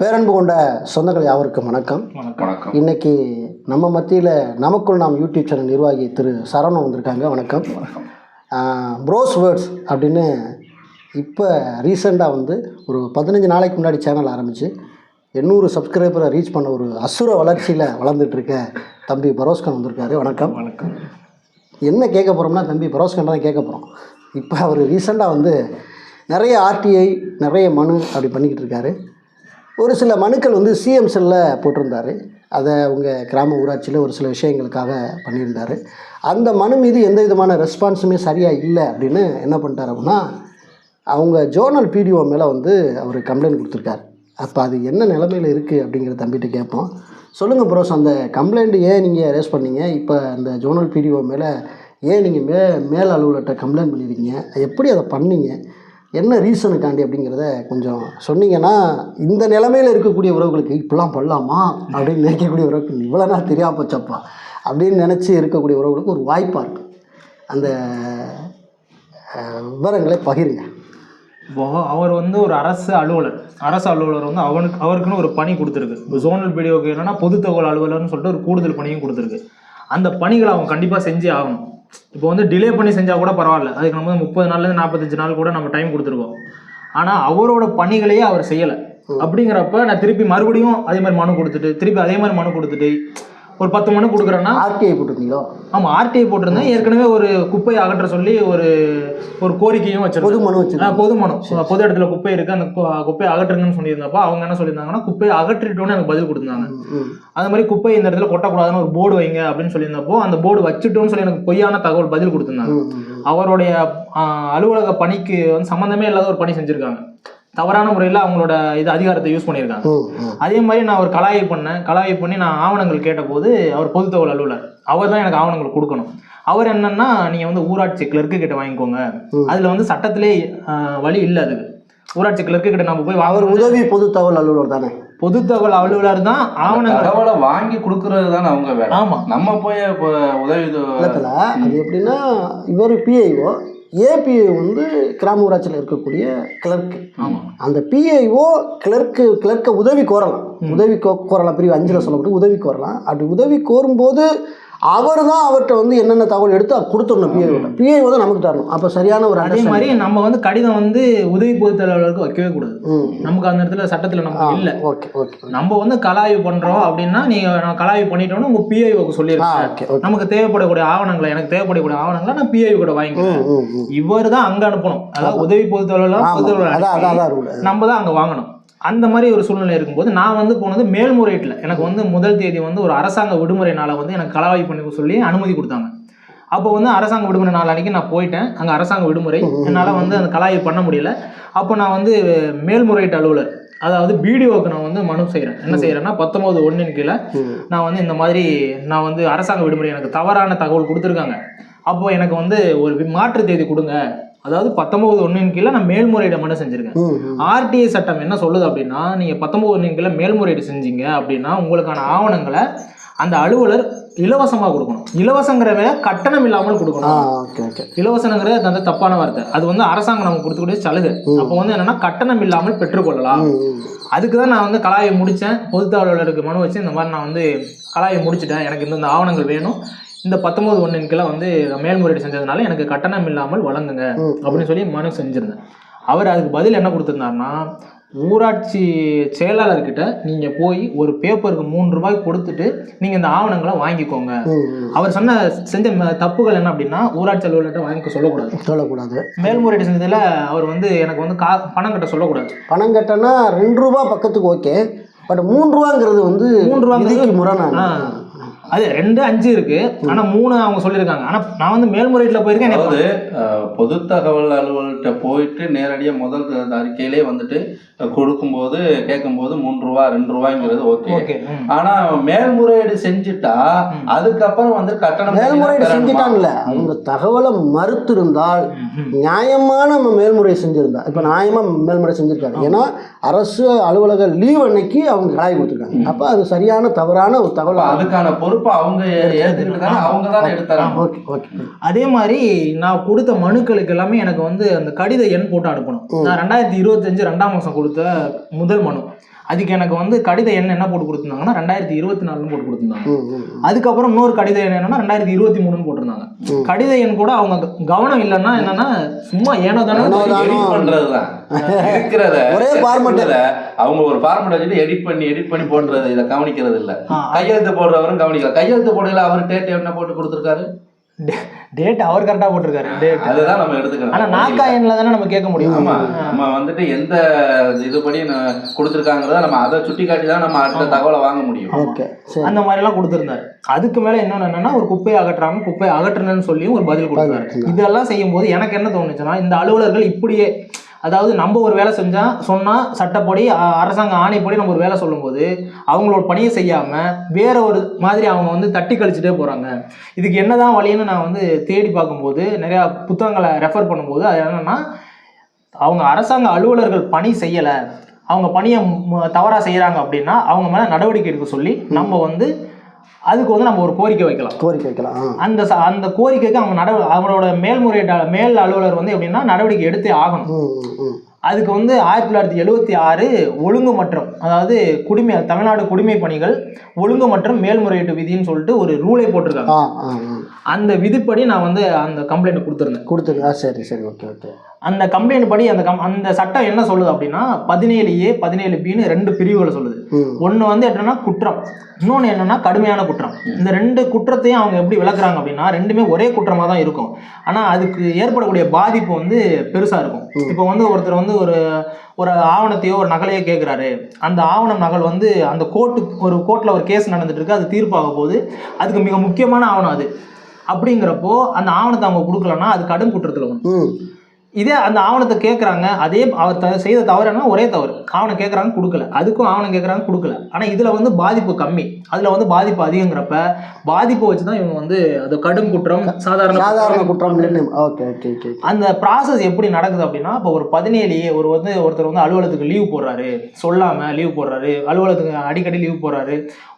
பேரன்பு கொண்ட சொந்தங்கள் யாவருக்கும் வணக்கம். வணக்கம். இன்னைக்கு நம்ம மத்தியில் நமக்குள் நாம் யூடியூப் சேனல் நிர்வாகி திரு சரவணன் வந்திருக்காங்க. வணக்கம். ப்ரோஸ் வேர்ட்ஸ் அப்படின்னு இப்போ ரீசெண்டாக வந்து ஒரு பதினஞ்சு நாளைக்கு முன்னாடி சேனல் ஆரம்பித்து எண்ணூறு சப்ஸ்கிரைபரை ரீச் பண்ண ஒரு அசுர வளர்ச்சியில் வளர்ந்துட்டு இருக்க தம்பி பரோஸ்கன் வந்திருக்காரு. வணக்கம். வணக்கம். என்ன கேட்க போகிறோம்னா தம்பி பரோஸ்கன் தான் கேட்க போகிறோம் இப்போ அவர் ரீசெண்டாக வந்து நிறைய ஆர்டிஐ நிறைய மனு அப்படி பண்ணிக்கிட்டு இருக்காரு. ஒரு சில மனுக்கள் வந்து சிஎம் செல்லில் போட்டிருந்தாரு. அதை உங்கள் கிராம ஊராட்சியில் ஒரு சில விஷயங்களுக்காக பண்ணியிருந்தார். அந்த மனு மீது எந்த விதமான ரெஸ்பான்ஸுமே சரியாக இல்லை அப்படின்னு என்ன பண்ணிட்டார் அப்படின்னா அவங்க ஜோர்னல் பிடிஓ மேலே வந்து அவர் கம்ப்ளைண்ட் கொடுத்துருக்காரு. அப்போ அது என்ன நிலமையில் இருக்குது அப்படிங்கிற தம்பிகிட்ட கேட்போம். சொல்லுங்கள் ப்ரோஸ் அந்த கம்ப்ளைண்ட் ஏன் நீங்கள் ரேஸ் பண்ணீங்க? இப்போ அந்த ஜோனல் பிடிஓ மேலே ஏன் நீங்கள் மே மேல் அலுவலர்கிட்ட கம்ப்ளைண்ட் பண்ணியிருக்கீங்க எப்படி அதை பண்ணீங்க? என்ன ரீசனுக்காண்டி அப்படிங்கிறத கொஞ்சம் சொன்னீங்கன்னா இந்த நிலமையில் இருக்கக்கூடிய உறவுகளுக்கு இப்படிலாம் பண்ணலாமா? அப்படின்னு நினைக்கக்கூடிய உறவுகள் இவ்வளோ நாள் தெரியாம போச்சப்பா? அப்படின்னு நினச்சி இருக்கக்கூடிய உறவுகளுக்கு ஒரு வாய்ப்பாக இருக்குது அந்த விவரங்களை பகிருங்க. இப்போ அவர் வந்து ஒரு அரசு அலுவலர். அரசு அலுவலர் வந்து அவனுக்கு அவருக்குன்னு ஒரு பணி கொடுத்துருக்கு. இப்போ ஜோனல் பிடிஓக்கு என்னன்னா பொது தகவல் அலுவலர்னு சொல்லிட்டு ஒரு கூடுதல் பணியும் கொடுத்துருக்கு. அந்த பணிகளை அவன் கண்டிப்பாக செஞ்சே ஆகணும். இப்போ வந்து டிலே பண்ணி செஞ்சால் கூட பரவாயில்ல. அதுக்கு நம்ம முப்பது நாள்லேருந்து நாற்பத்தஞ்சு நாள் கூட நம்ம டைம் கொடுத்துருக்கோம். ஆனால் அவரோட பணிகளையே அவர் செய்யலை. அப்படிங்கிறப்ப நான் திருப்பி மறுபடியும் அதே மாதிரி மனு கொடுத்துட்டு திருப்பி அதே மாதிரி மனு கொடுத்துட்டு ஒரு பத்து மனு கொடுக்குறேன்னா? ஆர்டிஐ போட்டிருந்தீங்களோ ஆமாம் ஆர்டிஐ போட்டிருந்தேன். ஏற்கனவே ஒரு குப்பையை அகற்ற சொல்லி ஒரு ஒரு கோரிக்கையும் வச்சிருக்கோம் பொது மனு வச்சு பொது மனு. பொது இடத்துல குப்பை இருக்கு. அந்த கு- குப்பையை அகற்றுங்கன்னு சொல்லியிருந்தப்போ அவங்க என்ன சொல்லியிருந்தாங்கன்னா குப்பையை அகற்றிட்டோன்னு எனக்கு பதில் கொடுத்தாங்க. ம் அது மாதிரி குப்பை இந்த இடத்துல கொட்டக்கூடாதுன்னு ஒரு போர்டு வைங்க அப்படின்னு சொல்லியிருந்தப்போ அந்த போர்டு வச்சுட்டோன்னு சொல்லி எனக்கு பொய்யான தகவல் பதில் கொடுத்திருந்தாங்க. அவருடைய அலுவலக பணிக்கு வந்து சம்மந்தமே இல்லாத ஒரு பணி செஞ்சிருக்காங்க. தவறான முறையில் அவங்களோட இது அதிகாரத்தை யூஸ் பண்ணியிருக்காங்க. அதே மாதிரி நான் ஒரு கலாயை பண்ணேன். கலாயை பண்ணி நான் ஆவணங்கள் கேட்டபோது அவர் பொது தகவல் அலுவலர். அவர் தான் எனக்கு ஆவணங்கள் கொடுக்கணும். அவர் என்னன்னா நீங்க வந்து ஊராட்சி கிளர்க்கு கிட்ட வாங்கிக்கோங்க. அதுல வந்து சட்டத்திலே வழி இல்லை அதுக்கு ஊராட்சி கிளர்க்கு கிட்ட நம்ம போய் அவர் உதவி பொது தகவல் அலுவலர் தானே? பொது தகவல் அலுவலர் தான் ஆவணங்கள் தகவலை வாங்கி கொடுக்கறது தானே அவங்க வேலை. ஆமா. நம்ம போய் இப்போ உதவி இல்லத்தில் அது எப்படின்னா இவர் பிஐஓ ஏபிஐ வந்து கிராம ஊராட்சியில் இருக்கக்கூடிய கிளர்க்கு ஆமா. அந்த பிஐஓ கிளர்க்கு கிளர்க்கை உதவி கோரலாம். உதவி கோ கோரலாம். பிரிவு அஞ்சில் சொல்லப்பட்டு உதவி கோரலாம். அப்படி உதவி கோரும்போது அவர் தான் அவர்கிட்ட வந்து என்னென்ன தகவல் எடுத்து கொடுத்துடணும் பிஐஓ பிஐஓ தான் நமக்கு தரணும். அப்போ சரியான ஒரு அதே மாதிரி நம்ம வந்து கடிதம் வந்து உதவி பொது அலுவலருக்கு வைக்கவே கூடாது. நமக்கு அந்த இடத்துல சட்டத்துல நமக்கு இல்ல. Okay okay. நம்ம வந்து கலாய்வு பண்றோம் அப்படின்னா நீங்க நான் கலாய்வு பண்ணிட்டோம்னு உங்க பிஐஓக்கு சொல்லியிருக்கேன் நமக்கு தேவைப்படக்கூடிய ஆவணங்களை எனக்கு தேவைப்படக்கூடிய ஆவணங்களை நான் பிஐஓ கூட வாங்கிக்கிறேன். இவர் தான் அங்க அனுப்பணும். அதாவது உதவி பொது அலுவலர் பொது ஆமாம் அதான் அதான் அலுவலர் அதான் ரூல். நம்ம தான் அங்க வாங்கணும். அந்த மாதிரி ஒரு சூழ்நிலை இருக்கும்போது நான் வந்து போனது மேல்முறையீட்டில். எனக்கு வந்து முதல் தேதி வந்து ஒரு அரசாங்க விடுமுறை நாளை வந்து எனக்கு கலவாய் பண்ணி சொல்லி அனுமதி கொடுத்தாங்க. அப்போ வந்து அரசாங்க விடுமுறை நாள் அன்னைக்கு நான் போயிட்டேன். அங்கே அரசாங்க விடுமுறை. என்னால் வந்து அந்த கலாயை பண்ண முடியல. அப்போ நான் வந்து மேல்முறையீட்டு அலுவலர் அதாவது பிடிஓக்கு நான் வந்து மனு செய்கிறேன் என்ன செய்கிறேன்னா பத்தொம்போது ஒன்றின் கீழே நான் வந்து இந்த மாதிரி நான் வந்து அரசாங்க விடுமுறை எனக்கு தவறான தகவல் கொடுத்துருக்காங்க. அப்போ எனக்கு வந்து ஒரு மாற்று தேதி கொடுங்க. அதாவது பத்தொன்பது ஒன்றின் கீழே நான் மேல்முறையீடு மனு செஞ்சுருக்கேன். ஆர்டிஐ சட்டம் என்ன சொல்லுது அப்படின்னா நீங்கள் பத்தொன்பது ஒன்றின் கீழே மேல்முறையீடு செஞ்சீங்க அப்படின்னா உங்களுக்கான ஆவணங்களை அந்த அலுவலர் இலவசமாக கொடுக்கணும். இலவசங்கிறவ கட்டணம் இல்லாமல் கொடுக்கணும். ஓகே ஓகே இலவசங்கிறது அது வந்து தப்பான வார்த்தை. அது வந்து அரசாங்கம் நமக்கு கொடுக்கக்கூடிய சலுகை. அப்போ வந்து என்னன்னா கட்டணம் இல்லாமல் பெற்றுக்கொள்ளலாம். அதுக்கு தான் நான் வந்து கலாயை முடித்தேன் பொது அலுவலருக்கு மனு வச்சு இந்த மாதிரி நான் வந்து கலாயை முடிச்சிட்டேன். எனக்கு இந்த ஆவணங்கள் வேணும். இந்த பத்தொன்பது ஒன்றின் கீழே வந்து மேல்முறையீடு செஞ்சதுனால எனக்கு கட்டணம் இல்லாமல் வழங்குங்க. அப்படின்னு சொல்லி மனு செஞ்சிருந்தேன். அவர் அதுக்கு பதில் என்ன கொடுத்துருந்தாருன்னா ஊராட்சி செயலாளர்கிட்ட நீங்கள் போய் ஒரு பேப்பருக்கு மூணு ரூபாய் கொடுத்துட்டு நீங்கள் இந்த ஆவணங்களை வாங்கிக்கோங்க. அவர் சொன்ன செஞ்ச தப்புகள் என்ன அப்படின்னா ஊராட்சி அலுவலர்கிட்ட வாங்கிக்க சொல்லக்கூடாது. சொல்லக்கூடாது. மேல்முறையீடு செஞ்சதில் அவர் வந்து எனக்கு வந்து கா பணம் கட்ட சொல்லக்கூடாது. பணம் கட்டினா ரெண்டு ரூபா பக்கத்துக்கு ஓகே பட் மூணு ரூபாங்கிறது வந்து மூணு ரூபாங்கிறது- ஆ. அது ரெண்டு அஞ்சு இருக்கு. ஆனா மூணு அவங்க சொல்லியிருக்காங்க. ஆனா நான் வந்து மேல்முறையீட்டுல போயிருக்கேன் அதாவது பொது தகவல் அலுவலர்கிட்ட போயிட்டு நேரடியாக முதல் அறிக்கையிலே வந்துட்டு கொடுக்கும்போது கேட்கும்போது மூணு ரூபா ரெண்டு ரூபாய்ங்கிறது ஓகே. ஆனா மேல்முறையீடு செஞ்சுட்டா அதுக்கப்புறம் வந்து கட்டணம் மேல்முறையீடு? செஞ்சுட்டாங்கல்ல. அவங்க தகவலை மறுத்திருந்தால். நியாயமான நம்ம மேல்முறை செஞ்சிருந்தா இப்போ நியாயமா மேல்முறை செஞ்சிருக்காங்க. ஏன்னா அரசு அலுவலக லீவ் அன்னைக்கு அவங்க கலாய் கொடுத்துருக்காங்க. அப்போ அது சரியான தவறான ஒரு தகவல் அதுக்கான பொறுப்பை அவங்க ஏத்துக்கிட்டு தானே அவங்க தானே எடுத்தாங்க ஓகே. ஓகே. அதே மாதிரி நான் கொடுத்த மனுக்களுக்கு எல்லாமே எனக்கு வந்து அந்த கடித எண் போட்டு அனுப்பணும். நான் ரெண்டாயிரத்தி இருபத்தஞ்சு ரெண்டாம் மாசம் கொடுத்த முதல் மனு. அதுக்கு எனக்கு வந்து கடித எண் என்ன போட்டு கொடுத்துருந்தாங்கன்னா ரெண்டாயிரத்தி இருபத்தி நாலுன்னு போட்டு கொடுத்துருந்தாங்க. அதுக்கப்புறம் இன்னொரு கடித எண் என்னன்னா ரெண்டாயிரத்தி இருபத்தி மூணுன்னு போட்டிருந்தாங்க. கடித எண் கூட அவங்க கவனம் இல்லைன்னா என்னன்னா சும்மா ஏனோ தானோ பண்றதுதான். இருக்கிறத ஒரே. இருக்கிறத அவங்க ஒரு ஃபார்மெட் வச்சுட்டு எடிட் பண்ணி எடிட் பண்ணி போடுறது இதை கவனிக்கிறது இல்ல கையெழுத்து போடுறவரும் கவனிக்கல. கையெழுத்து போடல அவர் டேட் என்ன போட்டு கொடுத்துருக்காரு? டேட் அவர் கரெக்டா போட்டிருக்காரு டேட் அதுதான் நம்ம ஆனா எடுத்துக்கணும் நாக்கா எண்ணில் தானே நம்ம கேட்க முடியும். ஆமா நம்ம வந்துட்டு எந்த இதுபடி கொடுத்திருக்காங்கிறத நம்ம அதை சுட்டி காட்டி தான் நம்ம அடுத்த தகவலை வாங்க முடியும். ஓகே சரி. அந்த மாதிரி எல்லாம் கொடுத்திருந்தாரு. அதுக்கு மேல இன்னொன்னு என்னன்னா ஒரு குப்பையை அகற்றாம குப்பையை அகற்றணும்னு சொல்லியும் ஒரு பதில் கொடுத்தாரு. கொடுத்தாரு. இதெல்லாம் செய்யும் போது எனக்கு என்ன தோணுச்சுன்னா இந்த அலுவலர்கள் இப்படியே அதாவது நம்ம ஒரு வேலை செஞ்சால் சொன்னால் சட்டப்படி அரசாங்க ஆணைப்படி நம்ம ஒரு வேலை சொல்லும்போது அவங்களோட பணியை செய்யாமல் வேற ஒரு மாதிரி அவங்க வந்து தட்டி கழிச்சுட்டே போகிறாங்க இதுக்கு என்னதான் வழின்னு நான் வந்து தேடி பார்க்கும்போது நிறையா புத்தகங்களை ரெஃபர் பண்ணும்போது அது என்னென்னா அவங்க அரசாங்க அலுவலர்கள் பணி செய்யலை அவங்க பணியை தவறாக செய்கிறாங்க அப்படின்னா அவங்க மேலே நடவடிக்கை எடுக்க சொல்லி நம்ம வந்து அதுக்கு வந்து நம்ம ஒரு கோரிக்கை வைக்கலாம். கோரிக்கை வைக்கலாம் அந்த ச- அந்த கோரிக்கைக்கு அவங்க நட அவரோட மேல்முறையீட்டு மேல் அலுவலர் வந்து எப்படின்னா நடவடிக்கை எடுத்தே ஆகணும். ம் ம், ம். அதுக்கு வந்து ஆயிரத்தி தொள்ளாயிரத்தி எழுவத்தி ஆறு ஒழுங்கு மற்றும் அதாவது குடிமை தமிழ்நாடு குடிமை பணிகள் ஒழுங்கு மற்றும் மேல்முறையீட்டு விதின்னு சொல்லிட்டு ஒரு ரூலை போட்டிருக்காங்க. ஆ ஆ ஆ. அந்த விதிப்படி நான் வந்து அந்த கம்ப்ளைண்ட் கொடுத்துருந்தேன். கொடுத்துருங்க ஆ சரி சரி ஓகே ஓகே அந்த கம்ப்ளைண்ட் படி அந்த கம் அந்த சட்டம் என்ன சொல்லுது அப்படின்னா பதினேழு ஏ பதினேழு பின்னு ரெண்டு பிரிவுகளை சொல்லுது. ஒன்று வந்து என்னன்னா குற்றம். இன்னொன்று என்னன்னா கடுமையான குற்றம். இந்த ரெண்டு குற்றத்தையும் அவங்க எப்படி விளக்குறாங்க அப்படின்னா ரெண்டுமே ஒரே குற்றமாக தான் இருக்கும். ஆனால் அதுக்கு ஏற்படக்கூடிய பாதிப்பு வந்து பெருசாக இருக்கும். இப்போ வந்து ஒருத்தர் வந்து ஒரு ஒரு ஆவணத்தையோ ஒரு நகலையோ கேட்குறாரு அந்த ஆவணம் நகல் வந்து அந்த கோர்ட்டு ஒரு கோர்ட்டில் ஒரு கேஸ் நடந்துட்டு இருக்கு. அது தீர்ப்பாக போகுது. அதுக்கு மிக முக்கியமான ஆவணம் அது. அப்படிங்கிறப்போ அந்த ஆவணத்தை அவங்க கொடுக்கலன்னா அது கடும் குற்றத்தில் ஒன்று இதே அந்த ஆவணத்தை கேட்குறாங்க அதே அவர் த செய்த தவறுனா ஒரே தவறு. ஆவணம் கேட்குறாங்க கொடுக்கல. அதுக்கும் ஆவணம் கேட்குறாங்க கொடுக்கல. ஆனால் இதில் வந்து பாதிப்பு கம்மி. அதில் வந்து பாதிப்பு அதிகங்கிறப்ப பாதிப்பை வச்சு தான் இவங்க வந்து அது கடும் குற்றம் சாதாரண சாதாரண குற்றம் ஓகே ஓகே ஓகே அந்த ப்ராசஸ் எப்படி நடக்குது அப்படின்னா இப்போ ஒரு பதினேழு ஒரு வந்து ஒருத்தர் வந்து அலுவலகத்துக்கு லீவ் போடுறாரு. சொல்லாமல் லீவ் போடுறாரு. அலுவலகத்துக்கு அடிக்கடி லீவ் போடுறாரு.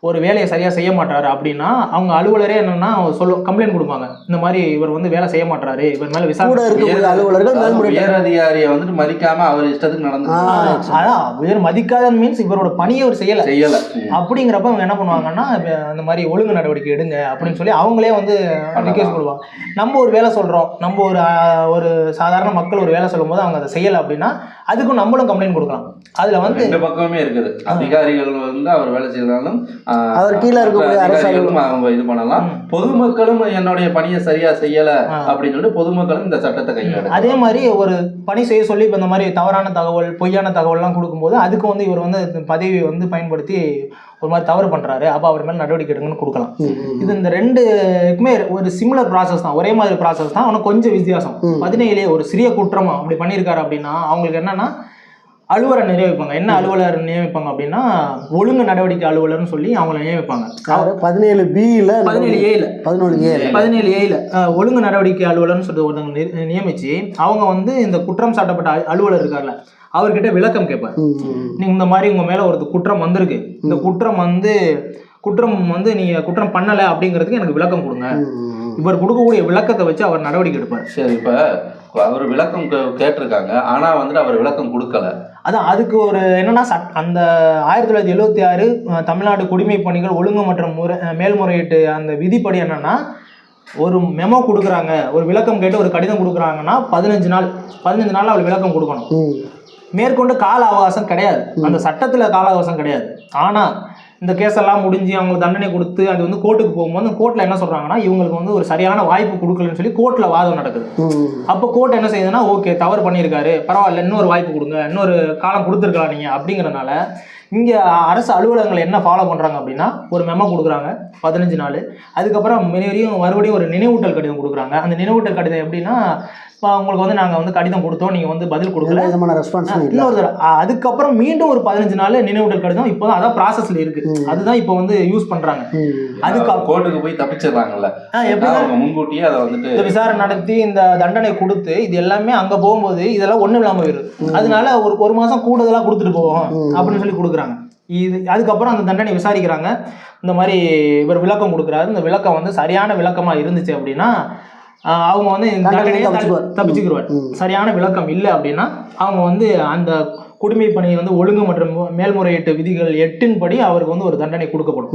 ஒரு வேலையை சரியாக செய்ய மாட்டாரு அப்படின்னா அவங்க அலுவலரே என்னன்னா சொல்ல கம்ப்ளைண்ட் கொடுப்பாங்க. இந்த மாதிரி இவர் வந்து வேலை செய்ய மாட்டாரு இவர் மேலே கூட விசாரணை அலுவலர்கள் உயர் அதிகாரியை வந்துட்டு மதிக்காம அவர் இஷ்டத்துக்கு நடந்து அதான் உயர் மதிக்காத மீன்ஸ் இவரோட பணியை அவர் செய்யல. செய்யல. அப்படிங்கிறப்ப அவங்க என்ன பண்ணுவாங்கன்னா அந்த மாதிரி ஒழுங்கு நடவடிக்கை எடுங்க அப்படின்னு சொல்லி அவங்களே வந்து ரிக்வெஸ்ட் கொடுப்பாங்க நம்ம ஒரு வேலை சொல்றோம். நம்ம ஒரு ஒரு சாதாரண மக்கள் ஒரு வேலை சொல்லும்போது அவங்க அதை செய்யல அப்படின்னா அதுக்கும் நம்மளும் கம்ப்ளைண்ட் கொடுக்கலாம். அதுல வந்து ரெண்டு பக்கமுமே இருக்குது. அதிகாரிகள் வந்து அவர் வேலை செய்தாலும் அவர் கீழே இருக்கக்கூடிய மற்ற அரசு அதிகாரிகளும் அவங்க இது பண்ணலாம். பொதுமக்களும் என்னுடைய பணியை சரியா செய்யல. அப்படின்னு சொல்லிட்டு பொதுமக்களும் இந்த சட்டத்தை கையில் அதே மாதிரி ஒரு பணி செய்ய சொல்லி இப்போ இந்த மாதிரி தவறான தகவல் பொய்யான தகவல்லாம் கொடுக்கும்போது அதுக்கு வந்து இவர் வந்து பதவியை வந்து பயன்படுத்தி ஒரு மாதிரி தவறு பண்றாரு. அப்போ அவர் மேலே நடவடிக்கை எடுங்கன்னு கொடுக்கலாம். இது இந்த ரெண்டுக்குமே ஒரு சிமிலர் ப்ராசஸ் தான். ஒரே மாதிரி ப்ராசஸ் தான். ஆனால் கொஞ்சம் வித்தியாசம். பதினேழு ஒரு சிறிய குற்றம் அப்படி பண்ணியிருக்காரு அப்படின்னா அவங்களுக்கு என்னன்னா அலுவலரை நியமிப்பாங்க. என்ன அலுவலர் நியமிப்பாங்க அப்படின்னா ஒழுங்கு நடவடிக்கை அலுவலர்னு சொல்லி அவங்கள நியமிப்பாங்க. பதினேழு பியில் பதினேழு ஏல பதினொன்று ஏழு பதினேழு ஏல ஒழுங்கு நடவடிக்கை அலுவலர்னு சொல்லிட்டு ஒருத்தவங்க நியமிச்சு அவங்க வந்து இந்த குற்றம் சாட்டப்பட்ட அலு- அலுவலர் இருக்கார்ல அவர்கிட்ட விளக்கம் கேட்பார். நீங்க இந்த மாதிரி உங்க மேல ஒரு குற்றம் வந்திருக்கு. இந்த குற்றம் வந்து குற்றம் வந்து நீங்க குற்றம் பண்ணல அப்படிங்கிறதுக்கு எனக்கு விளக்கம் கொடுங்க. இவர் கொடுக்கக்கூடிய விளக்கத்தை வச்சு அவர் நடவடிக்கை எடுப்பார். சரி இப்ப அவர் விளக்கம் கே- கேட்டிருக்காங்க. ஆனா வந்துட்டு அவர் விளக்கம் கொடுக்கல. அதான் அதுக்கு ஒரு என்னன்னா சட் அந்த ஆயிரத்தி தொள்ளாயிரத்தி எழுபத்தி ஆறு தமிழ்நாடு குடிமை பணிகள் ஒழுங்கு மற்றும் முறை மேல்முறையீட்டு அந்த விதிப்படி என்னன்னா ஒரு மெமோ கொடுக்குறாங்க ஒரு விளக்கம் கேட்டு ஒரு கடிதம் கொடுக்குறாங்கன்னா பதினஞ்சு நாள் பதினஞ்சு நாள் அவர் விளக்கம் கொடுக்கணும். மேற்கொண்டு கால அவகாசம் கிடையாது. அந்த சட்டத்தில் கால அவகாசம் கிடையாது. ஆனால் இந்த கேஸெல்லாம் முடிஞ்சு அவங்களுக்கு தண்டனை கொடுத்து அது வந்து கோர்ட்டுக்கு போகும்போது கோர்ட்டில் என்ன சொல்கிறாங்கன்னா இவங்களுக்கு வந்து ஒரு சரியான வாய்ப்பு கொடுக்கலன்னு சொல்லி கோர்ட்டில் வாதம் நடக்குது. அப்போ கோர்ட் என்ன செய்யுதுன்னா ஓகே தவறு பண்ணியிருக்காரு பரவாயில்ல இன்னொரு வாய்ப்பு கொடுங்க இன்னொரு காலம் கொடுத்துருக்கலாம் நீங்கள் அப்படிங்கிறனால இங்கே அரசு அலுவலகங்கள் என்ன ஃபாலோ பண்ணுறாங்க அப்படின்னா ஒரு மெமோ கொடுக்குறாங்க பதினஞ்சு நாள். அதுக்கப்புறம் மறுபடியும் மறுபடியும் ஒரு நினைவூட்டல் கடிதம் கொடுக்குறாங்க. அந்த நினைவூட்டல் கடிதம் எப்படின்னா இப்போ உங்களுக்கு வந்து நாங்கள் வந்து கடிதம் கொடுத்தோம் நீங்கள் வந்து பதில் கொடுக்கல. விதமான ரெஸ்பான்ஸும் இல்லை. இன்னொரு அதுக்கப்புறம் மீண்டும் ஒரு பதினஞ்சு நாள் நினைவூட்டல் கடிதம் இப்போ அதான் ப்ராசஸ்ல இருக்கு. அதுதான் இப்போ வந்து யூஸ் பண்றாங்க. ம். அதுக்கு கோர்ட்டுக்கு போய் தப்பிச்சிடுறாங்கல்ல. அவங்க முன்கூட்டியே அதை வந்துட்டு விசாரணை நடத்தி இந்த தண்டனை கொடுத்து இது எல்லாமே அங்க போகும்போது இதெல்லாம் ஒண்ணும் இல்லாம போயிடும் அதனால ஒரு ஒரு மாசம் கூடுதலா கொடுத்துட்டு போவோம். அப்படின்னு சொல்லி கொடுக்குறாங்க. இது அதுக்கப்புறம் அந்த தண்டனை விசாரிக்கிறாங்க. இந்த மாதிரி இவர் விளக்கம் கொடுக்குறாரு. இந்த விளக்கம் வந்து சரியான விளக்கமா இருந்துச்சு அப்படின்னா அவங்க வந்து ம். சரியான விளக்கம் இல்லை அப்படின்னா அவங்க வந்து அந்த குடிமை பணி வந்து ஒழுங்கு மற்றும் மேல்முறையீட்டு விதிகள் எட்டின் படி அவருக்கு வந்து ஒரு தண்டனை கொடுக்கப்படும்.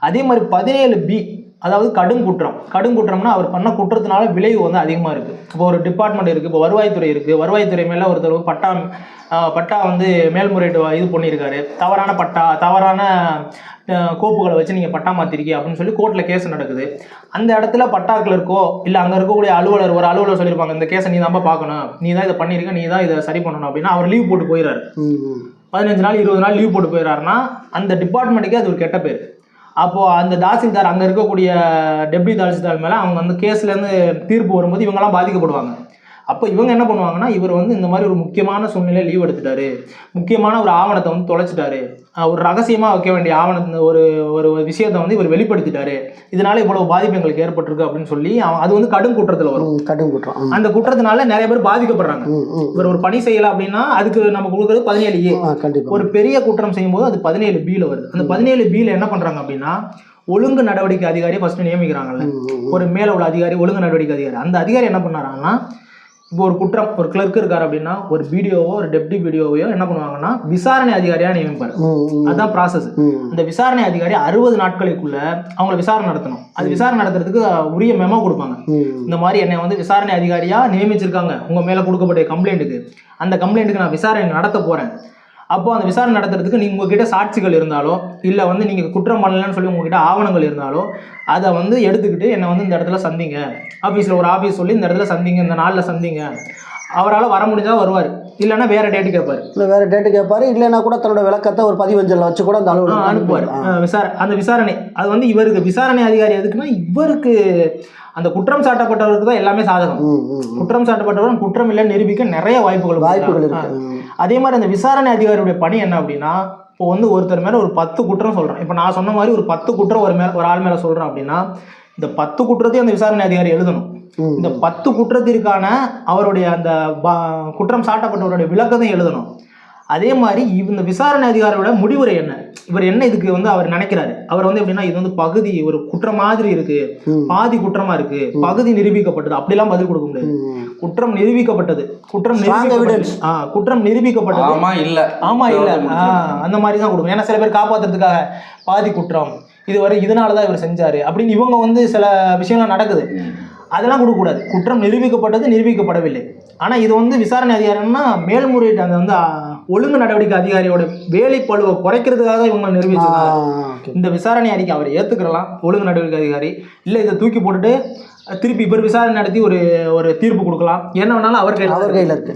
அதே மாதிரி பதினேழு பி அதாவது கடும் குற்றம். கடும் குற்றம்னா அவர் பண்ண குற்றத்தினால விளைவு வந்து அதிகமாக இருக்குது இப்போ ஒரு டிபார்ட்மெண்ட் இருக்குது இப்போ வருவாய்த்துறை இருக்குது வருவாய்த்துறை மேலே ஒருத்தர் பட்டா பட்டா வந்து மேல்முறையீட்டு இது பண்ணியிருக்காரு தவறான பட்டா தவறான கோப்புகளை வச்சு நீங்கள் பட்டா மாற்றிருக்கீங்க அப்படின்னு சொல்லி கோர்ட்டில் கேஸ் நடக்குது. அந்த இடத்துல பட்டா கிளர்க்கோ இல்லை அங்கே இருக்கக்கூடிய அலுவலர் ஒரு அலுவலர் சொல்லியிருப்பாங்க இந்த கேஸை நீ தான் பார்க்கணும். நீ தான் இதை பண்ணியிருக்க நீ தான் இதை சரி பண்ணணும். அப்படின்னா அவர் லீவ் போட்டு போயிடுறாரு. பதினஞ்சு நாள் இருபது நாள் லீவ் போட்டு போயிடறாருன்னா அந்த டிபார்ட்மெண்ட்டுக்கே அது ஒரு கெட்ட பேர். அப்போது அந்த தாசில்தார் அங்கே இருக்கக்கூடிய டெப்டி தாசில்தார் மேலே அவங்க வந்து கேஸ்லேருந்து தீர்ப்பு வரும்போது இவங்கெல்லாம் பாதிக்கப்படுவாங்க. அப்போ இவங்க என்ன பண்ணுவாங்கன்னா இவர் வந்து இந்த மாதிரி ஒரு முக்கியமான சூழ்நிலையில் லீவ் எடுத்துட்டாரு. முக்கியமான ஒரு ஆவணத்தை வந்து தொலைச்சிட்டாரு. ஒரு ரகசியமாக வைக்க வேண்டிய ஆவணத்தை ஒரு ஒரு விஷயத்தை வந்து இவர் வெளிப்படுத்திட்டாரு. இதனால இவ்வளவு பாதிப்பு எங்களுக்கு ஏற்பட்டிருக்கு அப்படின்னு சொல்லி அது வந்து கடும் குற்றத்தில் வரும். கடும் குற்றம். அந்த குற்றத்தினால நிறைய பேர் பாதிக்கப்படுறாங்க. இவர் ஒரு பணி செய்யல அப்படின்னா அதுக்கு நம்ம கொடுக்குறது பதினேழு ஏ. ஒரு பெரிய குற்றம் செய்யும்போது அது பதினேழு பியில் வருது. அந்த பதினேழு பியில் என்ன பண்றாங்க அப்படின்னா ஒழுங்கு நடவடிக்கை அதிகாரி ஃபர்ஸ்ட் நியமிக்கிறாங்கல்ல. ஒரு மேல உள்ள அதிகாரி ஒழுங்கு நடவடிக்கை அதிகாரி. அந்த அதிகாரி என்ன பண்ணாராங்கன்னா இப்போ ஒரு குற்றம் ஒரு கிளர்க் இருக்காரு அப்படின்னா ஒரு பிடிஓவோ ஒரு டெப்டி பிடிஓவையோ என்ன பண்ணுவாங்கன்னா விசாரணை அதிகாரியா நியமிப்பார். அதுதான் ப்ராசஸ் ம். அந்த விசாரணை அதிகாரி அறுபது நாட்களுக்குள்ள அவங்கள விசாரணை நடத்தணும். அது விசாரணை நடத்துறதுக்கு உரிய மெமோ கொடுப்பாங்க. இந்த மாதிரி என்னை வந்து விசாரணை அதிகாரியா நியமிச்சிருக்காங்க. உங்க மேல கொடுக்கப்பட்ட கம்ப்ளைண்ட்டுக்கு அந்த கம்ப்ளைண்ட்டுக்கு நான் விசாரணை நடத்த போறேன். அப்போ அந்த விசாரணை நடத்துறதுக்கு நீங்க உங்ககிட்ட சாட்சிகள் இருந்தாலோ இல்ல வந்து நீங்க குற்றம் பண்ணலன்னு சொல்லி உங்ககிட்ட ஆவணங்கள் இருந்தாலோ அதை வந்து எடுத்துக்கிட்டு என்னை வந்து இந்த இடத்துல சந்திங்க. ஆஃபீஸில் ஒரு ஆஃபீஸ் சொல்லி இந்த இடத்துல சந்திங்க இந்த நாளில் சந்திங்க. அவரால் வர முடிஞ்சா வருவார். இல்லைன்னா வேற டேட்டு கேட்பாரு இல்ல வேற டேட்டு கேட்பாரு இல்லைன்னா கூட தன்னோட விளக்கத்தை ஒரு பதிவஞ்சல்ல வச்சு கூட அந்த அலுவலகம் அனுப்புவார். ஆ. ஆ, விசார அந்த விசாரணை அது வந்து இவருக்கு விசாரணை அதிகாரி எதுக்குன்னா இவருக்கு அந்த குற்றம் சாட்டப்பட்டவருக்கு தான் எல்லாமே சாதகம். குற்றம் சாட்டப்பட்டவர் குற்றம் இல்லைன்னு நிரூபிக்க நிறைய வாய்ப்புகள் வாய்ப்புகள். இருக்கு. அதே மாதிரி அந்த விசாரணை அதிகாரியுடைய பணி என்ன அப்படின்னா இப்போ வந்து ஒருத்தர் மேல ஒரு பத்து குற்றம் சொல்றேன் இப்போ நான் சொன்ன மாதிரி ஒரு பத்து குற்றம் ஒரு மேல ஒரு ஆள் மேல சொல்றேன் அப்படின்னா இந்த பத்து குற்றத்தையும் அந்த விசாரணை அதிகாரி எழுதணும். இந்த பத்து குற்றத்திற்கான அவருடைய அந்த குற்றம் சாட்டப்பட்டவருடைய விளக்கத்தையும் எழுதணும் அதே மாதிரி இந்த விசாரணை அதிகாரியோட முடிவுரை என்ன? இவர் என்ன இதுக்கு வந்து அவர் நினைக்கிறாரு? அவர் வந்து எப்படின்னா இது வந்து பகுதி ஒரு குற்றம் மாதிரி இருக்கு. பாதி குற்றமா இருக்கு. பகுதி நிரூபிக்கப்பட்டது. அப்படிலாம் பதில் கொடுக்க முடியாது. குற்றம் நிரூபிக்கப்பட்டது. குற்றம் குற்றம் நிரூபிக்கப்பட்டது. ஆமா இல்ல. ஆமா இல்ல. அந்த மாதிரி தான் கொடுக்கும் ஏன்னா சில பேர் காப்பாத்துறதுக்காக பாதி குற்றம். இது வரை இதனால தான் இவர் செஞ்சாரு. அப்படின்னு இவங்க வந்து சில விஷயங்கள் நடக்குது. அதெல்லாம் கொடுக்கக்கூடாது குற்றம் நிரூபிக்கப்பட்டது நிரூபிக்கப்படவில்லை. ஆனா இது வந்து விசாரணை அதிகாரம்னா மேல்முறையீட்டு அந்த வந்து ஒழுங்கு நடவடிக்கை அதிகாரியோட வேலை பழுவை குறைக்கிறதுக்காக இவங்க ஆ, நிரூபிச்சிருக்காங்க. இந்த விசாரணை அறிக்கை அவர் ஏத்துக்கிறலாம். ஒழுங்கு நடவடிக்கை அதிகாரி. இல்லை இதை தூக்கி போட்டுட்டு திருப்பி இவர் விசாரணை நடத்தி ஒரு ஒரு தீர்ப்பு கொடுக்கலாம். என்ன வேணாலும் அவர் கையில் அவர் கையில இருக்கு.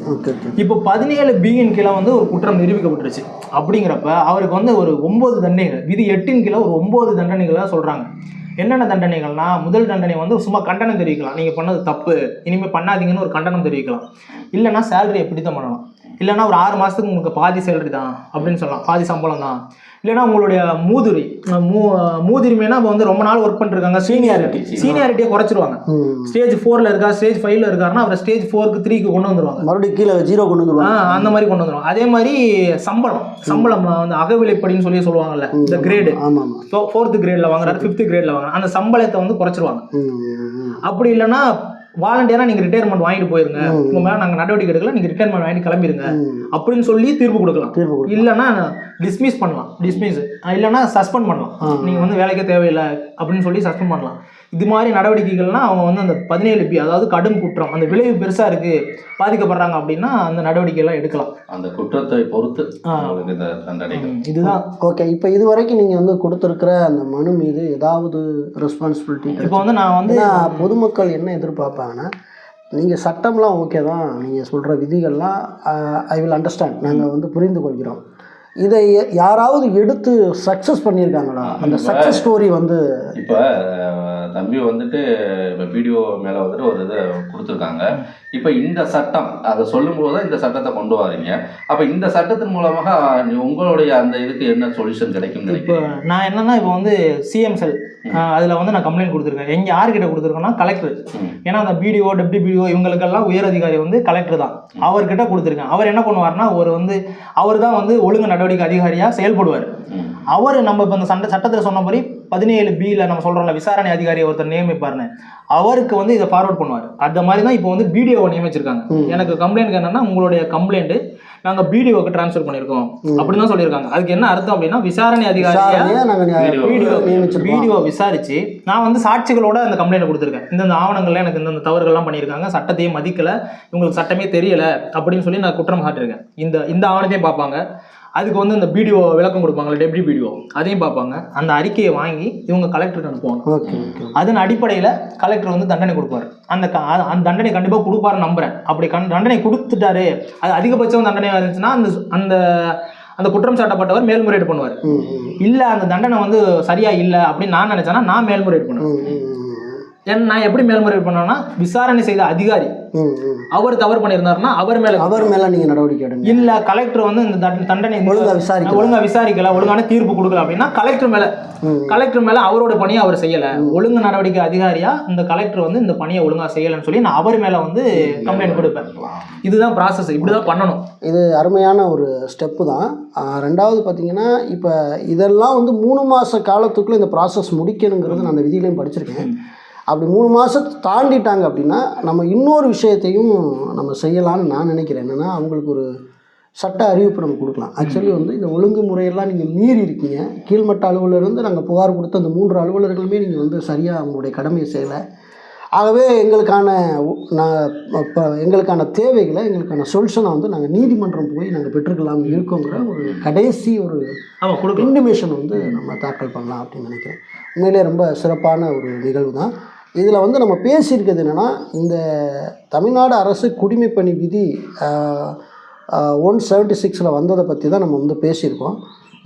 இப்போ பதினேழு பியின் கீழே வந்து ஒரு குற்றம் நிரூபிக்கப்பட்டுருச்சு. அப்படிங்கிறப்ப அவருக்கு வந்து ஒரு ஒன்பது தண்டனைகள் விதி எட்டின் கீழே ஒரு ஒன்பது தண்டனைகளை சொல்றாங்க. என்னென்ன தண்டனைகள்னா முதல் தண்டனை வந்து சும்மா கண்டனம் தெரிவிக்கலாம். நீங்கள் பண்ணது தப்பு. இனிமேல் பண்ணாதீங்கன்னு ஒரு கண்டனம் தெரிவிக்கலாம். இல்லைன்னா சேலரியை பிடித்தம் பண்ணலாம். இல்லைன்னா ஒரு ஆறு மாதத்துக்கு உங்களுக்கு பாதி சேலரி தான் அப்படின்னு சொல்லலாம். பாதி சம்பளம் தான். இல்லைன்னா உங்களுடைய மூதுரி மூ மூதுரிமைனா இப்போ வந்து ரொம்ப நாள் ஒர்க் பண்ணிருக்காங்க. சீனியாரிட்டி சீனியாரிட்டியை குறைச்சிருவாங்க. ஸ்டேஜ் ஃபோரில் இருக்கா ஸ்டேஜ் ஃபைவ்ல இருக்காருன்னா அவரை ஸ்டேஜ் ஃபோருக்கு த்ரீக்கு கொண்டு வந்துருவாங்க. மறுபடியும் கீழே ஜீரோ கொண்டு வந்துருவாங்க. அந்த மாதிரி கொண்டு வந்துடும் அதே மாதிரி சம்பளம். சம்பளம் வந்து அகவிலைப்படின்னு சொல்லி சொல்லுவாங்கல்ல இந்த கிரேடு ஃபோர்த்து கிரேட்ல வாங்குறாரு ஃபிஃப்த் கிரேட்ல வாங்குறாரு. அந்த சம்பளத்தை வந்து குறைச்சிருவாங்க. அப்படி இல்லைன்னா வாலண்டியரா நீங்க ரிட்டையர்மெண்ட் வாங்கிட்டு போயிருங்க. உங்க மேல நாங்க நடவடிக்கை எடுக்கல நீங்க ரிட்டையர்மெண்ட் வாங்கிட்டு கிளம்பிருங்க. ம். அப்படின்னு சொல்லி தீர்ப்பு கொடுக்கலாம். தீர்ப்பு இல்லைன்னா டிஸ்மிஸ் பண்ணலாம். டிஸ்மிஸ் இல்லைன்னா சஸ்பெண்ட் பண்ணலாம். நீங்க வந்து வேலைக்கே தேவையில்லை அப்படின்னு சொல்லி சஸ்பெண்ட் பண்ணலாம். இது மாதிரி நடவடிக்கைகள்லாம் அவங்க வந்து அந்த பதினேழு பி அதாவது கடும் குற்றம் அந்த விளைவு பெருசா இருக்கு பாதிக்கப்படுறாங்க அப்படின்னா அந்த நடவடிக்கை எல்லாம் எடுக்கலாம். அந்த குற்றத்தை பொறுத்து தண்டனைகள். இதுதான். ஓகே. இப்போ இது வரைக்கும் நீங்கள் வந்து கொடுத்துருக்கிற அந்த மனு மீது ஏதாவது ரெஸ்பான்சிபிலிட்டி இப்போ வந்து நான் வந்து பொதுமக்கள் என்ன எதிர்பார்ப்பாங்கன்னா நீங்கள் சட்டம்லாம் ஓகே தான் நீங்கள் சொல்கிற விதிகள்லாம் ஐ வில் அண்டர்ஸ்டாண்ட் நாங்கள் வந்து புரிந்து கொள்கிறோம். இதை யாராவது எடுத்து சக்ஸஸ் பண்ணியிருக்காங்களா? அந்த சக்ஸஸ் ஸ்டோரி வந்து இப்போ தம்பி வந்துட்டு இப்போ வீடியோ மேலே வந்துட்டு ஒரு இதை கொடுத்துருக்காங்க. இப்போ இந்த சட்டம் அதை சொல்லும்போது தான் இந்த சட்டத்தை கொண்டு வரீங்க. அப்போ இந்த சட்டத்தின் மூலமாக உங்களுடைய அந்த இதுக்கு என்ன சொல்யூஷன் கிடைக்கும் இப்போ நான் என்னன்னா இப்போ வந்து சிஎம் செல் அதில் வந்து நான் கம்ப்ளைண்ட் கொடுத்துருக்கேன். எங்கே யார்கிட்ட கொடுத்துருக்கேன்னா கலெக்டர். ஏன்னா அந்த பிடிஓ டெப்டி பிடிஓ இவங்களுக்கெல்லாம் உயர் அதிகாரி வந்து கலெக்டர் தான். அவர்கிட்ட கொடுத்துருக்கேன். அவர் என்ன பண்ணுவார்னா ஒரு வந்து அவர் தான் வந்து ஒழுங்கு நடவடிக்கை அதிகாரியாக செயல்படுவார். அவர் நம்ம இப்போ இந்த சட்ட சட்டத்தில் சொன்னபடி பதினேழு பியில் நம்ம சொல்கிறோம்ல விசாரணை அதிகாரி ஒருத்தர் நியமிப்பாருன்னு. அவருக்கு வந்து இதை ஃபார்வர்ட் பண்ணுவார். அந்த மாதிரி தான் இப்போ வந்து பிடிஓவை நியமிச்சிருக்காங்க. எனக்கு கம்ப்ளைண்ட் என்னன்னா உங்களுடைய கம்ப்ளைண்ட்டு நாங்க பிடிஓக்கு ட்ரான்ஸ்ஃபர் பண்ணிருக்கோம் அப்படின்னு தான் சொல்லியிருக்காங்க. அதுக்கு என்ன அர்த்தம் அப்படின்னா விசாரணை அதிகாரியா? நாங்கள் வீடியோ விசாரிச்சு நான் வந்து சாட்சிகளோட அந்த கம்ப்ளைண்ட் கொடுத்துருக்கேன். இந்தந்த ஆவணங்கள்ல எனக்கு இந்தந்த தவறுகள்லாம் பண்ணியிருக்காங்க. சட்டத்தையும் மதிக்கல. இவங்களுக்கு சட்டமே தெரியல அப்படின்னு சொல்லி நான் குற்றம் சாட்டிருக்கேன் இந்த இந்த ஆவணத்தையும் பார்ப்பாங்க. அதுக்கு வந்து இந்த பிடிஓ விளக்கம் கொடுப்பாங்கல்ல டெப்டி பிடிஓ அதையும் பார்ப்பாங்க. அந்த அறிக்கையை வாங்கி இவங்க கலெக்டருக்கு அனுப்புவாங்க. ஓகே ஓகே அதன் அடிப்படையில் கலெக்டர் வந்து தண்டனை கொடுப்பாரு. அந்த அந்த தண்டனை கண்டிப்பாக கொடுப்பாரு நம்புறேன். அப்படி கண் தண்டனை கொடுத்துட்டாரு. அது அதிகபட்சம் தண்டனையாக இருந்துச்சுன்னா அந்த அந்த அந்த குற்றம் சாட்டப்பட்டவர் மேல்முறையீடு பண்ணுவார். இல்லை அந்த தண்டனை வந்து சரியா இல்லை அப்படின்னு நான் நினைச்சேன்னா நான் மேல்முறையீடு பண்ணுவேன். ஏன்னா நான் எப்படி மேல்முறையீடு பண்ணேன்னா விசாரணை செய்த அதிகாரி. அவர் தவறு பண்ணியிருந்தாருன்னா அவர் மேல அவர் மேல நீங்க நடவடிக்கை எடுங்க. இல்ல கலெக்டர் வந்து இந்த தண்ட- தண்டனை ஒழுங்கா விசாரிக்கல. ஒழுங்கா விசாரிக்கல ஒழுங்கான தீர்ப்பு கொடுக்கல அப்படின்னா கலெக்டர் மேல. கலெக்டர் மேல அவரோட பணியை அவர் செய்யல. ஒழுங்கு நடவடிக்கை அதிகாரியா இந்த கலெக்டர் வந்து இந்த பணியை ஒழுங்கா செய்யலன்னு சொல்லி நான் அவர் மேல வந்து கம்ப்ளைண்ட் கொடுப்பேன். இதுதான் ப்ராசஸ் இப்படிதான் பண்ணணும். இது அருமையான ஒரு ஸ்டெப்பு தான். ரெண்டாவது பார்த்தீங்கன்னா இப்போ இதெல்லாம் வந்து மூணு மாத காலத்துக்குள்ளே இந்த ப்ராசஸ் முடிக்கணுங்கிறது நான் அந்த விதியிலையும் படிச்சிருக்கேன். அப்படி மூணு மாதத்தை தாண்டிட்டாங்க அப்படின்னா நம்ம இன்னொரு விஷயத்தையும் நம்ம செய்யலாம்னு நான் நினைக்கிறேன். என்னென்னா அவங்களுக்கு ஒரு சட்ட அறிவிப்பு நம்ம கொடுக்கலாம். ஆக்சுவலி வந்து இந்த ஒழுங்கு முறையெல்லாம் நீங்கள் மீறி இருக்கீங்க. கீழ்மட்ட அலுவலர்லேருந்து நாங்கள் புகார் கொடுத்த அந்த மூன்று அலுவலர்களுமே நீங்கள் வந்து சரியாக அவங்களுடைய கடமையை செய்யலை. ஆகவே எங்களுக்கான இப்போ எங்களுக்கான தேவைகளை எங்களுக்கான சொல்யூஷனை வந்து நாங்கள் நீதிமன்றம் போய் நாங்கள் பெற்றுக்கலாம் இருக்கோங்கிற ஒரு கடைசி ஒரு இன்டிமேஷன் வந்து நம்ம தாக்கல் பண்ணலாம் அப்படின்னு நினைக்கிறேன். உண்மையிலே ரொம்ப சிறப்பான ஒரு நிகழ்வு தான் இதில் வந்து நம்ம பேசியிருக்கிறது என்னென்னா இந்த தமிழ்நாடு அரசு குடிமைப்பணி விதி ஒன் செவன்ட்டி சிக்ஸில் வந்ததை பற்றி தான் நம்ம வந்து பேசியிருக்கோம்.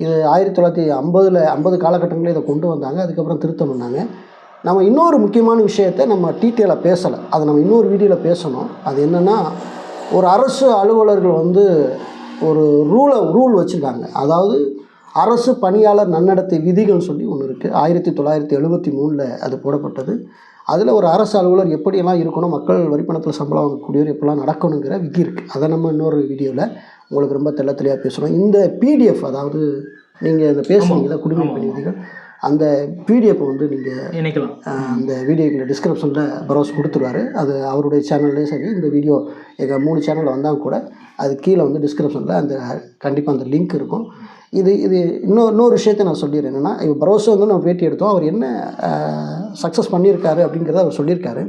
இது ஆயிரத்தி தொள்ளாயிரத்தி ஐம்பதில் ஐம்பது காலகட்டங்களில் இதை கொண்டு வந்தாங்க அதுக்கப்புறம் திருத்தம் பண்ணாங்க. நம்ம இன்னொரு முக்கியமான விஷயத்தை நம்ம டீட்டெயிலாக பேசலை. அதை நம்ம இன்னொரு வீடியோவில் பேசணும். அது என்னென்னா ஒரு அரசு அலுவலர்கள் வந்து ஒரு ரூலை ரூல் வச்சுருக்காங்க. அதாவது அரசு பணியாளர் நன்னடத்தை விதிகள் சொல்லி ஒன்று இருக்குது ஆயிரத்தி தொள்ளாயிரத்தி எழுபத்தி மூணில் அது போடப்பட்டது. அதில் ஒரு அரசு அலுவலர் எப்படியெல்லாம் இருக்கணும் மக்கள் வரிப்பணத்தில் சம்பளம் வாங்கக்கூடியவர் எப்படிலாம் நடக்கணுங்கிற விதி இருக்குது அதை நம்ம இன்னொரு வீடியோவில் உங்களுக்கு ரொம்ப தெள்ள தெளிவாக பேசுகிறோம் இந்த பிடிஎஃப் அதாவது நீங்கள் இந்த பேசுனீங்களா குடிமைப்பணி விதிகள் அந்த பிடிஎஃப் வந்து நீங்கள் இணைக்கலாம். அந்த வீடியோக்குள்ள டிஸ்கிரிப்ஷனில் பரோஸ் கொடுத்துருவாரு. அது அவருடைய சேனல்லையும் சரி இந்த வீடியோ எங்கள் மூணு சேனலில் வந்தால் கூட அது கீழே வந்து டிஸ்கிரிப்ஷனில் அந்த கண்டிப்பாக அந்த லிங்க் இருக்கும். இது இது இன்னொரு இன்னொரு விஷயத்தை நான் சொல்லிடுறேன். என்னென்னா இப்போ பரோசோ வந்து நம்ம பேட்டி எடுத்தோம். அவர் என்ன சக்ஸஸ் பண்ணியிருக்காரு அப்படிங்கிறத அவர் சொல்லியிருக்காரு.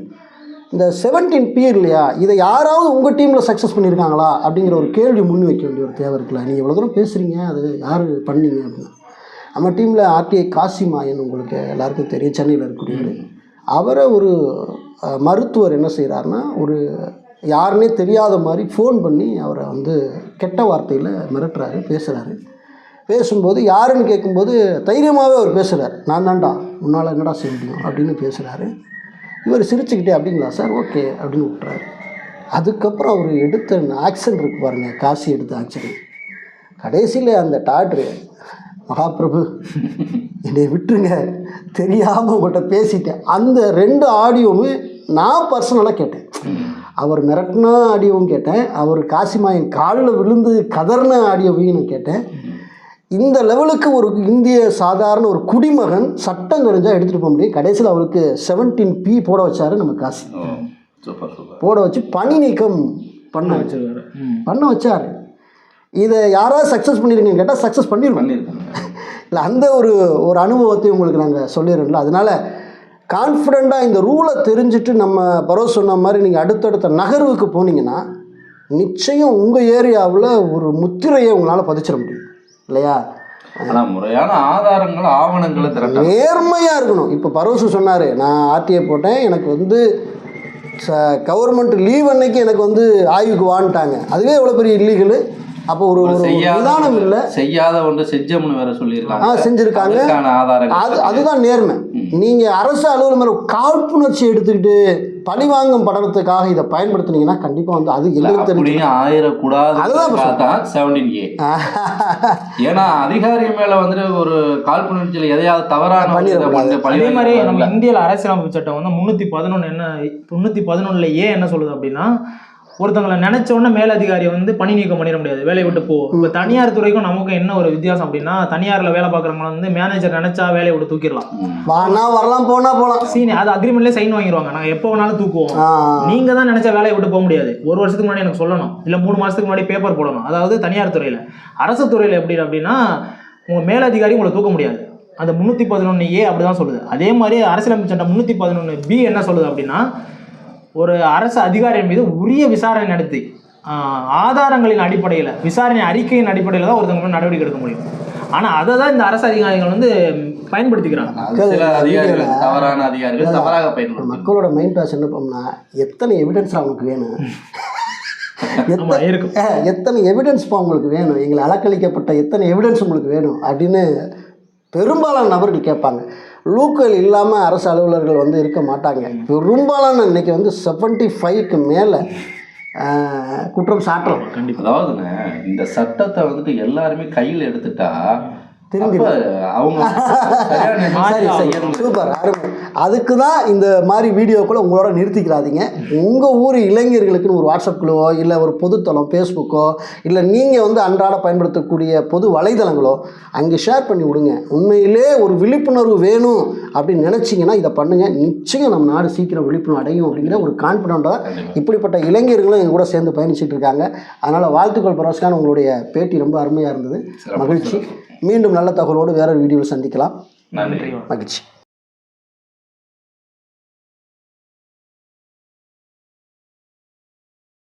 இந்த செவன்டீன் பி இல்லையா? இதை யாராவது உங்கள் டீமில் சக்ஸஸ் பண்ணியிருக்காங்களா? அப்படிங்கிற ஒரு கேள்வி முன் வைக்க வேண்டிய ஒரு தேவை இருக்குல்ல. நீங்கள் இவ்வளோ தூரம் பேசுகிறீங்க அது யார் பண்ணீங்க அப்படின்னு. நம்ம டீமில் ஆர்டிஐ காசிமாயன் உங்களுக்கு எல்லாருக்கும் தெரியும். சென்னையில் இருக்கக்கூடியவர். அவரை ஒரு மருத்துவர் என்ன செய்கிறாருன்னா ஒரு யாருன்னே தெரியாத மாதிரி ஃபோன் பண்ணி அவரை வந்து கெட்ட வார்த்தையில் மிரட்டுறாரு பேசுகிறாரு பேசும்போது யாருன்னு கேட்கும்போது தைரியமாகவே அவர் பேசுகிறார் நான் தான்டா உன்னால் என்னடா செய்ய முடியும் அப்படின்னு பேசுகிறாரு இவர் சிரிச்சுக்கிட்டே அப்படிங்களா சார்? ஓகே அப்படின்னு விட்டுறாரு. அதுக்கப்புறம் அவர் எடுத்த ஆக்ஷன் இருக்கு பாருங்க காசி எடுத்த ஆக்ஷன் கடைசியில் அந்த டாக்டரு மகாபிரபு என்னை விட்டுருங்க தெரியாமல் உங்கள்கிட்ட பேசிட்டேன். அந்த ரெண்டு ஆடியோவும் நான் பர்சனலாக கேட்டேன். அவர் மிரட்டின ஆடியோவும் கேட்டேன். அவர் காசிமாயன் காலில் விழுந்து கதறின ஆடியோவையும் நான் கேட்டேன். இந்த லெவலுக்கு ஒரு இந்திய சாதாரண ஒரு குடிமகன் சட்டம் தெரிஞ்சால் எடுத்துகிட்டு போக முடியும். கடைசியில் அவருக்கு செவன்டீன் பி போட வச்சாரு நம்ம காசி. Super super. போட வச்சு பணி நீக்கம் பண்ண வச்சு வச்சிருக்காரு. பண்ண வச்சாரு. இதை யாராவது சக்ஸஸ் பண்ணியிருக்கீங்க கேட்டால் சக்ஸஸ் பண்ணிருக்கோம். பண்ணியிருக்காங்க இல்லை அந்த ஒரு ஒரு அனுபவத்தை உங்களுக்கு நாங்கள் சொல்லிடுறோம்ல அதனால் கான்ஃபிடெண்ட்டாக இந்த ரூலை தெரிஞ்சுட்டு நம்ம பரவ சொன்ன மாதிரி நீங்கள் அடுத்தடுத்த நகர்வுக்கு போனீங்கன்னா நிச்சயம் உங்கள் ஏரியாவில் ஒரு முத்திரையை உங்களால் பதிச்சிட முடியும். இல்லையா? முறையான ஆதாரங்கள் ஆவணங்களை திரட்டணும். நேர்மையாக இருக்கணும். இப்போ பரவசு சொன்னார். நான் ஆர்டிஐ போட்டேன். எனக்கு வந்து ச கவர்மெண்ட் லீவ் அன்னைக்கு எனக்கு வந்து ஆய்வுக்கு வான்ட்டாங்க. அதுவே எவ்வளோ பெரிய இல்லீகல் அப்போ ஒரு நிதானம் இல்லை. செய்யாத ஒன்று செஞ்சோம்னு வேற சொல்லியிருக்காங்க. ஆ செஞ்சுருக்காங்க. அது அதுதான் நேர்மை. நீங்கள் அரசு அலுவலர் மேலே காழ்ப்புணர்ச்சி எடுத்துக்கிட்டு பழிவாங்கும் படத்துக்காக இதை பயன்படுத்துனீங்கன்னா கண்டிப்பாக வந்து அது எங்களுக்கு தெரியும் ஆயிடக்கூடாது அதுதான் செவன்டீன் ஏ ஏன்னா அதிகாரி மேல வந்துட்டு ஒரு காழ்ப்புணர்ச்சியில் எதையாவது பழி அதே மாதிரி நம்ம. இந்தியாவில் அரசியலமைப்பு சட்டம் வந்து முந்நூற்றி பதினொன்று என்ன முந்நூற்றி பதினொன்றில் ஏன் என்ன சொல்லுது அப்படின்னா ஒருத்தவங்களை நினைச்ச உடனே மேலதிகாரியை வந்து பணி நீக்கம் பண்ணிட முடியாது. வேலையை விட்டு போ. இப்போ தனியார் துறைக்கும் நமக்கும் என்ன ஒரு வித்தியாசம் அப்படின்னா தனியார்ல வேலை பார்க்குறவங்க வந்து மேனேஜர் நினைச்சா வேலையை விட்டு தூக்கிடலாம். வரலாம் போனா போகலாம் சீனி அது அக்ரிமெண்ட்லேயே சைன் வாங்கிடுவாங்க நாங்கள் எப்போ வேணாலும் தூக்குவோம். நீங்க தான் நினைச்ச வேலையை விட்டு போக முடியாது. ஒரு வருஷத்துக்கு முன்னாடி எனக்கு சொல்லணும். இல்ல மூணு மாசத்துக்கு முன்னாடி பேப்பர் போடணும். அதாவது தனியார் துறையில. அரசு துறையில எப்படி அப்படின்னா உங்க மேலதிகாரி உங்களை தூக்க முடியாது. அந்த முந்நூற்றி பதினொன்று ஏ அப்படிதான் சொல்லுது. அதே மாதிரி அரசியலமைப்பு சட்டம் முந்நூற்றி பதினொன்று பி என்ன சொல்லுது அப்படின்னா ஒரு அரசு அதிகாரியின் மீது உரிய விசாரணை நடத்தி ஆதாரங்களின் அடிப்படையில் விசாரணை அறிக்கையின் அடிப்படையில் தான் ஒருத்தவங்க மேல நடவடிக்கை எடுக்க முடியும். ஆனால் அதை தான் இந்த அரசு அதிகாரிகள் வந்து பயன்படுத்திக்கிறாங்க. அது சில அதிகாரிகள் தவறான அதிகாரிகள் தவறாக பயன்படுத்தி மக்களோட மைண்ட் வாஷ் என்ன பண்ணா எத்தனை எவிடன்ஸ் அவங்களுக்கு வேணும்? எத்தனை எவிடன்ஸ்ப்பா உங்களுக்கு வேணும்? எங்களை அலக்களிக்கப்பட்ட எத்தனை எவிடன்ஸ் உங்களுக்கு வேணும்? அப்படின்னு பெரும்பாலான நபர்கள் கேட்பாங்க. லூக்கல் இல்லாமல் அரசு அலுவலர்கள் வந்து இருக்க மாட்டாங்க. பெரும்பாலான இன்றைக்கி வந்து செவன்ட்டி ஃபைவ்க்கு மேலே குற்றம் சாட்டுறோம் கண்டிப்பாக அதாவதுங்க இந்த சட்டத்தை வந்துட்டு எல்லாருமே கையில் எடுத்துட்டா சூப்பர் அருமை. அதுக்கு தான் இந்த மாதிரி வீடியோக்களை உங்களோட நிறுத்திக்கிறாதீங்க. உங்கள் ஊர் இளைஞர்களுக்குன்னு ஒரு வாட்ஸ்அப் குழுவோ இல்லை ஒரு பொதுத்தளம் ஃபேஸ்புக்கோ இல்லை நீங்கள் வந்து அன்றாட பயன்படுத்தக்கூடிய பொது வலைதளங்களோ அங்கே ஷேர் பண்ணி விடுங்க. உண்மையிலே ஒரு விழிப்புணர்வு வேணும் அப்படின்னு நினச்சிங்கன்னா இதை பண்ணுங்கள் நிச்சயம் நம்ம நாடு சீக்கிரம் விழிப்புணர்வு அடையும் அப்படிங்கிற ஒரு கான்ஃபிடண்ட்டாக கண்டிப்பா. இப்படிப்பட்ட இளைஞர்களும் எங்க கூட சேர்ந்து பயணிச்சுட்டு இருக்காங்க. அதனால் வாழ்த்துக்கள் பரோஸ்கான் உங்களுடைய பேட்டி ரொம்ப அருமையாக இருந்தது. மகிழ்ச்சி. மீண்டும் நல்ல தகவலோடு வேற வீடியோவில் சந்திக்கலாம். நன்றி. மகிழ்ச்சி.